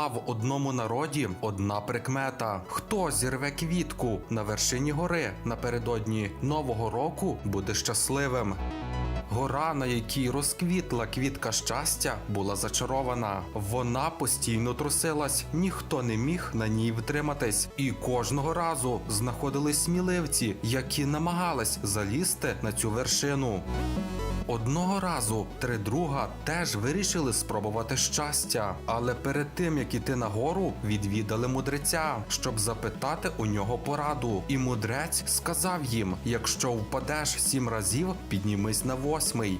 Була в одному народі одна прикмета: хто зірве квітку на вершині гори напередодні нового року, буде щасливим. Гора, на якій розквітла квітка щастя, була зачарована. Вона постійно трусилась, ніхто не міг на ній втриматись. І кожного разу знаходились сміливці, які намагались залізти на цю вершину. Одного разу три друга теж вирішили спробувати щастя, але перед тим як іти нагору, відвідали мудреця, щоб запитати у нього пораду. І мудрець сказав їм: якщо впадеш сім разів, піднімись на восьмий.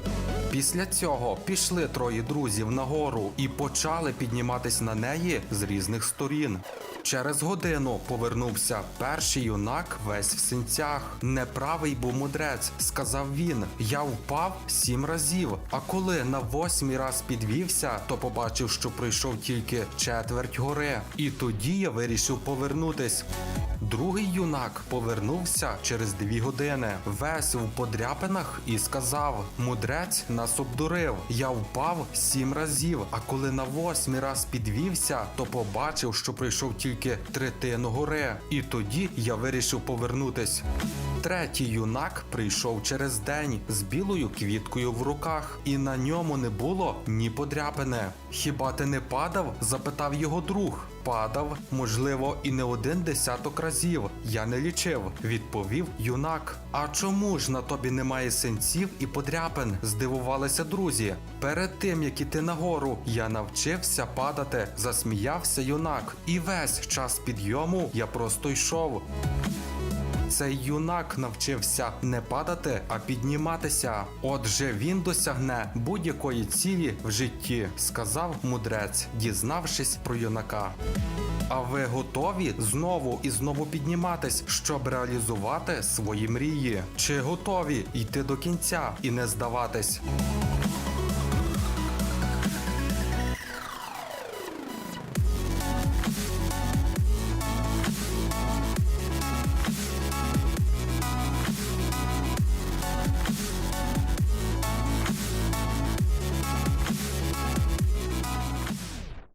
Після цього пішли троє друзів нагору і почали підніматись на неї з різних сторін. Через годину повернувся перший юнак весь в синцях. Неправий був мудрець, сказав він. Я впав сім разів. А коли на восьмий раз підвівся, то побачив, що пройшов тільки четверть гори. І тоді я вирішив повернутись. Другий юнак повернувся через дві години, весь в подряпинах, і сказав: Мудрець нас обдурив. Я впав сім разів. А коли на восьмий раз підвівся, то побачив, що пройшов тільки третину гори. І тоді я вирішив повернутись. Третій юнак прийшов через день з білою квіткою в руках, і на ньому не було ні подряпини. Хіба ти не падав? запитав його друг. Падав, можливо, і не один десяток разів. Я не лічив, відповів юнак. А чому ж на тобі немає синців і подряпин? здивувалися друзі. Перед тим як іти нагору, я навчився падати, засміявся юнак, і весь час підйому я просто йшов. Цей юнак навчився не падати, а підніматися. Отже, він досягне будь-якої цілі в житті, сказав мудрець, дізнавшись про юнака. А ви готові знову і знову підніматись, щоб реалізувати свої мрії? Чи готові йти до кінця і не здаватись?